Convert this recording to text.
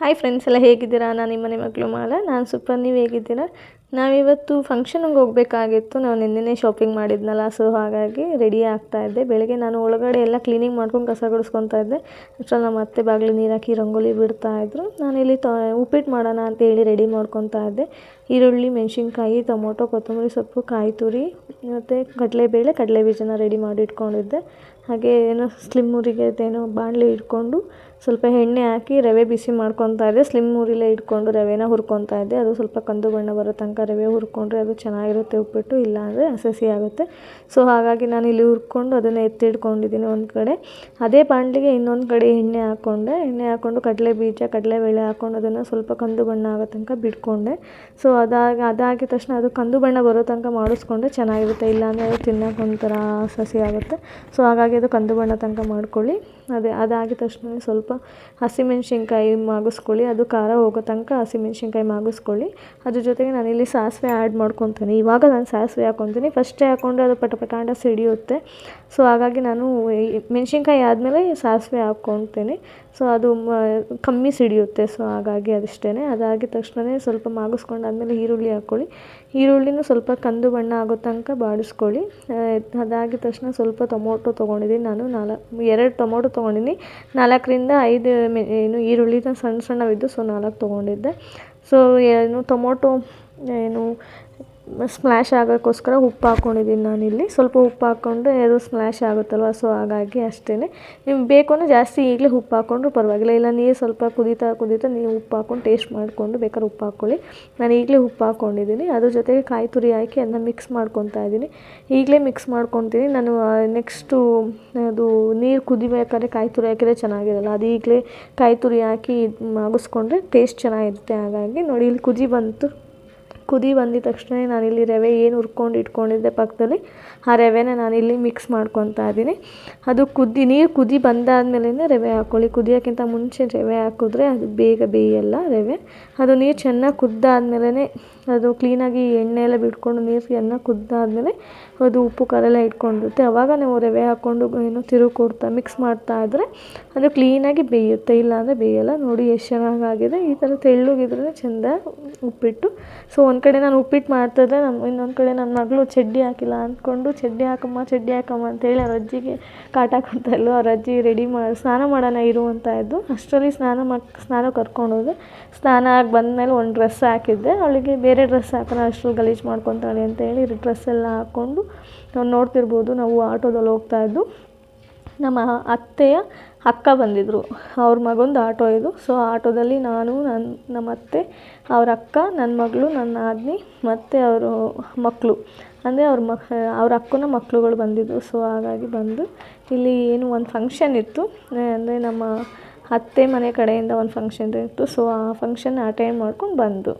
Hi friends ಎಲ್ಲ ಹೇಗಿದ್ದೀರಾ? ನಾನು ನಿಮ್ಮ ನಿಮ್ಮ ಮಗಳು ಮಾಲ. ನಾನು ಸೂಪರ್ ನೀವು ಹೇಗಿದ್ದೀರಾ? ನಾವಿವತ್ತು ಫಂಕ್ಷನ್ಗೆ ಹೋಗಬೇಕಾಗಿತ್ತು. ನಾವು ನಿನ್ನೆನೇ ಶಾಪಿಂಗ್ ಮಾಡಿದ್ನಲ್ಲ ಸೊ ಹಾಗಾಗಿ ರೆಡಿ ಆಗ್ತಾ ಇದ್ದೆ. ಬೆಳಗ್ಗೆ ನಾನು ಒಳಗಡೆ ಎಲ್ಲ ಕ್ಲೀನಿಂಗ್ ಮಾಡ್ಕೊಂಡು ಕಸ ಗುಡಿಸ್ಕೊತಾ ಇದ್ದೆ. ಅಷ್ಟರಲ್ಲಿ ನಮ್ಮ ಅತ್ತೆ ಬಾಗಿಲು ನೀರು ಹಾಕಿ ರಂಗೋಲಿ ಬಿಡ್ತಾ ಇದ್ರು. ನಾನಿಲ್ಲಿ ತ ಉಪ್ಪಿಟ್ಟು ಮಾಡೋಣ ಅಂತೇಳಿ ರೆಡಿ ಮಾಡ್ಕೊತಾ ಇದ್ದೆ. ಈರುಳ್ಳಿ, ಮೆಣಸಿನ್ಕಾಯಿ, ಟೊಮೊಟೊ, ಕೊತ್ತಂಬರಿ ಸೊಪ್ಪು, ಕಾಯಿ ತುರಿ, ಮತ್ತು ಕಡಲೆಬೇಳೆ ಕಡಲೆ ಬೀಜನ ರೆಡಿ ಮಾಡಿ ಇಟ್ಕೊಂಡಿದ್ದೆ. ಹಾಗೆ ಏನೋ ಸ್ಲಿಮ್ ಊರಿಗೆ ಅದೇನೋ ಬಾಣಲೆ ಇಟ್ಕೊಂಡು ಸ್ವಲ್ಪ ಎಣ್ಣೆ ಹಾಕಿ ರವೆ ಬಿಸಿ ಮಾಡ್ಕೊತಾ ಇದ್ದೆ. ಸ್ಲಿಮ್ ಊರಿಲೇ ಇಟ್ಕೊಂಡು ರವೆನ ಹುರ್ಕೊತಾ ಇದ್ದೆ. ಅದು ಸ್ವಲ್ಪ ಕಂದು ಬಣ್ಣ ಬರೋ ತನಕ ರವೆ ಹುರ್ಕೊಂಡ್ರೆ ಅದು ಚೆನ್ನಾಗಿರುತ್ತೆ ಉಪ್ಪಿಟ್ಟು, ಇಲ್ಲಾಂದರೆ ಹಸಿ ಆಗುತ್ತೆ. ಸೊ ಹಾಗಾಗಿ ನಾನು ಇಲ್ಲಿ ಹುರ್ಕೊಂಡು ಅದನ್ನು ಎತ್ತಿಟ್ಕೊಂಡಿದ್ದೀನಿ ಒಂದು ಕಡೆ. ಅದೇ ಬಾಣಲಿಗೆ ಇನ್ನೊಂದು ಕಡೆ ಎಣ್ಣೆ ಹಾಕ್ಕೊಂಡೆ ಎಣ್ಣೆ ಹಾಕ್ಕೊಂಡು ಕಡಲೆ ಬೀಜ ಕಡಲೆಬೇಳೆ ಹಾಕ್ಕೊಂಡು ಅದನ್ನು ಸ್ವಲ್ಪ ಕಂದು ಬಣ್ಣ ಆಗೋ ತನಕ ಬಿಟ್ಕೊಂಡೆ. ಸೊ ಅದಾಗಿ, ಅದಾಗಿದ ತಕ್ಷಣ ಅದು ಕಂದು ಬಣ್ಣ ಬರೋ ತನಕ ಮಾಡಿಸ್ಕೊಂಡ್ರೆ ಚೆನ್ನಾಗಿರುತ್ತೆ. ಇಲ್ಲಾಂದರೆ ಅದು ತಿನ್ನೋಕೆ ಒಂಥರ ಸಸಿ ಆಗುತ್ತೆ. ಸೊ ಹಾಗಾಗಿ ಅದು ಕಂದು ಬಣ್ಣ ತನಕ ಮಾಡ್ಕೊಳ್ಳಿ. ಅದೇ, ಅದಾಗಿದ ತಕ್ಷಣ ಸ್ವಲ್ಪ ಹಸಿಮೆಣ್ಸಿನ್ಕಾಯಿ ಮಾಗಿಸ್ಕೊಳ್ಳಿ. ಅದು ಖಾರ ಹೋಗೋ ತನಕ ಹಸಿಮೆಣ್ಸಿನ್ಕಾಯಿ ಮಾಗಿಸ್ಕೊಳ್ಳಿ. ಅದ್ರ ಜೊತೆಗೆ ನಾನಿಲ್ಲಿ ಸಾಸಿವೆ ಆ್ಯಡ್ ಮಾಡ್ಕೊತೀನಿ. ಇವಾಗ ನಾನು ಸಾಸಿವೆ ಹಾಕ್ಕೊತೀನಿ ಫಸ್ಟೇ ಹಾಕ್ಕೊಂಡ್ರೆ ಅದು ಪಟ ಪಟ ಅಂತ ಸಿಡಿಯುತ್ತೆ. ಸೊ ಹಾಗಾಗಿ ನಾನು ಮೆಣಸಿನ್ಕಾಯಿ ಆದಮೇಲೆ ಸಾಸಿವೆ ಹಾಕ್ಕೊತೀನಿ ಸೊ ಅದು ಕಮ್ಮಿ ಸಿಡಿಯುತ್ತೆ. ಸೊ ಹಾಗಾಗಿ ಅದಷ್ಟೇ ಅದಾಗಿದ ತಕ್ಷಣವೇ ಸ್ವಲ್ಪ ಮಾಗಿಸ್ಕೊಂಡಾದ್ಮೇಲೆ ಈರುಳ್ಳಿ ಹಾಕ್ಕೊಳ್ಳಿ ಈರುಳ್ಳಿನೂ ಸ್ವಲ್ಪ ಕಂದು ಬಣ್ಣ ಆಗೋ ತನಕ ಬಾಡಿಸ್ಕೊಳ್ಳಿ. ಅದಾಗಿದ ತಕ್ಷಣ ಸ್ವಲ್ಪ ಟೊಮೊಟೊ ತೊಗೊಂಡಿದ್ದೀನಿ ನಾನು. ನಾಲ್ಕು ಎರಡು ಟೊಮೊಟೊ ತೊಗೊಂಡಿದ್ದೀನಿ. ನಾಲ್ಕರಿಂದ ಐದು ಏನು ಈರುಳ್ಳಿನ ಸಣ್ಣ ಸಣ್ಣವಿದ್ದು ಸೊ ನಾಲ್ಕು ತೊಗೊಂಡಿದ್ದೆ. ಸೊ ಏನು ಟೊಮೊಟೊ ಏನು ಸ್ಮ್ಯಾಶ್ ಆಗೋಕ್ಕೋಸ್ಕರ ಉಪ್ಪು ಹಾಕ್ಕೊಂಡಿದ್ದೀನಿ ನಾನಿಲ್ಲಿ. ಸ್ವಲ್ಪ ಉಪ್ಪು ಹಾಕ್ಕೊಂಡ್ರೆ ಅದು ಸ್ಮ್ಯಾಶ್ ಆಗುತ್ತಲ್ವ, ಸೊ ಹಾಗಾಗಿ ಅಷ್ಟೇ ನಿಮ್ಗೆ ಬೇಕು ಅಂದರೆ ಜಾಸ್ತಿ ಈಗಲೇ ಉಪ್ಪು ಹಾಕ್ಕೊಂಡ್ರೂ ಪರವಾಗಿಲ್ಲ. ಇಲ್ಲ ನೀರು ಸ್ವಲ್ಪ ಕುದೀತಾ ಕುದೀತಾ ನೀವು ಉಪ್ಪು ಹಾಕ್ಕೊಂಡು ಟೇಸ್ಟ್ ಮಾಡಿಕೊಂಡು ಬೇಕಾದ್ರೆ ಉಪ್ಪು ಹಾಕ್ಕೊಳ್ಳಿ. ನಾನು ಈಗಲೇ ಉಪ್ಪು ಹಾಕ್ಕೊಂಡಿದ್ದೀನಿ. ಅದ್ರ ಜೊತೆಗೆ ಕಾಯಿ ತುರಿ ಹಾಕಿ ಅದನ್ನ ಮಿಕ್ಸ್ ಮಾಡ್ಕೊತಾ ಇದ್ದೀನಿ. ಈಗಲೇ ಮಿಕ್ಸ್ ಮಾಡ್ಕೊತೀನಿ. ನಾನು ನೆಕ್ಸ್ಟು ಅದು ನೀರು ಕುದಿಬೇಕಾದ್ರೆ ಕಾಯಿ ತುರಿ ಹಾಕಿದ್ರೆ ಚೆನ್ನಾಗಿರಲ್ಲ. ಅದು ಈಗಲೇ ಕಾಯಿ ತುರಿ ಹಾಕಿ ಮಾಗಿಸ್ಕೊಂಡ್ರೆ ಟೇಸ್ಟ್ ಚೆನ್ನಾಗಿರುತ್ತೆ. ಹಾಗಾಗಿ ನೋಡಿ, ಇಲ್ಲಿ ಕುದಿ ಬಂತು. ಕುದಿ ಬಂದಿದ ತಕ್ಷಣ ನಾನಿಲ್ಲಿ ರವೆ ಏನು ಹುರ್ಕೊಂಡು ಇಟ್ಕೊಂಡಿದ್ದೆ ಪಕ್ಕದಲ್ಲಿ ಆ ರವೆನ ನಾನಿಲ್ಲಿ ಮಿಕ್ಸ್ ಮಾಡ್ಕೊತಾ ಇದ್ದೀನಿ. ಅದು ಕುದಿ, ನೀರು ಕುದಿ ಬಂದಾದಮೇಲೆ ರವೆ ಹಾಕ್ಕೊಳ್ಳಿ ಕುದಿಯೋಕ್ಕಿಂತ ಮುಂಚೆ ರವೆ ಹಾಕಿದ್ರೆ ಅದು ಬೇಗ ಬೇಯಲ್ಲ ರವೆ. ಅದು ನೀರು ಚೆನ್ನಾಗಿ ಕುದ್ದಾದ್ಮೇಲೆ ಅದು ಕ್ಲೀನಾಗಿ ಎಣ್ಣೆ ಎಲ್ಲ ಬಿಟ್ಕೊಂಡು ನೀರು ಚೆನ್ನಾಗಿ ಕುದ್ದಾದ್ಮೇಲೆ ಅದು ಉಪ್ಪು, ಖಾರ ಎಲ್ಲ ಇಟ್ಕೊಂಡಿರುತ್ತೆ. ಆವಾಗ ನಾವು ರವೆ ಹಾಕ್ಕೊಂಡು ಏನು ತಿರು ಕೊಡ್ತಾ ಮಿಕ್ಸ್ ಮಾಡ್ತಾ ಇದ್ದರೆ ಅದು ಕ್ಲೀನಾಗಿ ಬೇಯುತ್ತೆ. ಇಲ್ಲಾಂದರೆ ಬೇಯಲ್ಲ. ನೋಡಿ ಎಷ್ಟು ಚೆನ್ನಾಗಾಗಿದೆ. ಈ ಥರ ತೆಳ್ಳಗಿದ್ರೆ ಚೆಂದ ಉಪ್ಪಿಟ್ಟು. ಸೊ ಒಂದು ಕಡೆ ನಾನು ಉಪ್ಪಿಟ್ಟು ಮಾಡ್ತಾಯಿದ್ದೆ ನಮ್ಮ ಇನ್ನೊಂದು ಕಡೆ ನನ್ನ ಮಗಳು ಚಡ್ಡಿ ಹಾಕಿಲ್ಲ ಅಂದ್ಕೊಂಡು ಚಡ್ಡಿ ಹಾಕಮ್ಮ ಚಡ್ಡಿ ಹಾಕಮ್ಮ ಅಂತೇಳಿ ಅವ್ರ ಅಜ್ಜಿಗೆ ಕಾಟ ಕೊಡ್ತಾ ಇದ್ಲು. ಅವ್ರ ಅಜ್ಜಿ ರೆಡಿ ಮಾಡಿ ಸ್ನಾನ ಮಾಡೋಣ ಇರು ಇದ್ದು. ಅಷ್ಟರಲ್ಲಿ ಸ್ನಾನ ಮಾಡಿ ಸ್ನಾನಕ್ಕೆ ಕರ್ಕೊಂಡು ಹೋದೆ. ಸ್ನಾನ ಆಗಿ ಬಂದಮೇಲೆ ಒಂದು ಡ್ರೆಸ್ ಹಾಕಿದ್ದೆ. ಅವಳಿಗೆ ಬೇರೆ ಡ್ರೆಸ್ ಹಾಕೋಣ ಅಷ್ಟು ಗಲೀಜು ಮಾಡ್ಕೊತಾಳೆ ಅಂತೇಳಿ ಡ್ರೆಸ್ ಎಲ್ಲ ಹಾಕ್ಕೊಂಡು ನಾವು ನೋಡ್ತಿರ್ಬೋದು ನಾವು ಆಟೋದಲ್ಲಿ ಹೋಗ್ತಾಯಿದ್ದು ನಮ್ಮ ಅತ್ತೆಯ ಅಕ್ಕ ಬಂದಿದ್ದರು ಅವ್ರ ಮಗಂದು ಆಟೋ ಇದು. ಸೊ ಆಟೋದಲ್ಲಿ ನಾನು ನನ್ನ ನಮ್ಮ ಅತ್ತೆ, ಅವ್ರ ಅಕ್ಕ ನನ್ನ ಮಗಳು, ನನ್ನ ಆದ್ನಿ ಮತ್ತು ಅವರು ಮಕ್ಕಳು ಅಂದರೆ ಅವ್ರ ಮಕ್ ಅವ್ರ ಅಕ್ಕನ ಮಕ್ಕಳುಗಳು ಬಂದಿದ್ದರು ಸೊ ಹಾಗಾಗಿ ಬಂದು ಇಲ್ಲಿ ಏನು ಒಂದು ಫಂಕ್ಷನ್ ಇತ್ತು. ಅಂದರೆ ನಮ್ಮ ಅತ್ತೆ ಮನೆ ಕಡೆಯಿಂದ ಒಂದು ಫಂಕ್ಷನ್ ಇತ್ತು. ಸೊ ಆ ಫಂಕ್ಷನ್ ಅಟೆಂಡ್ ಮಾಡ್ಕೊಂಡು ಬಂದು.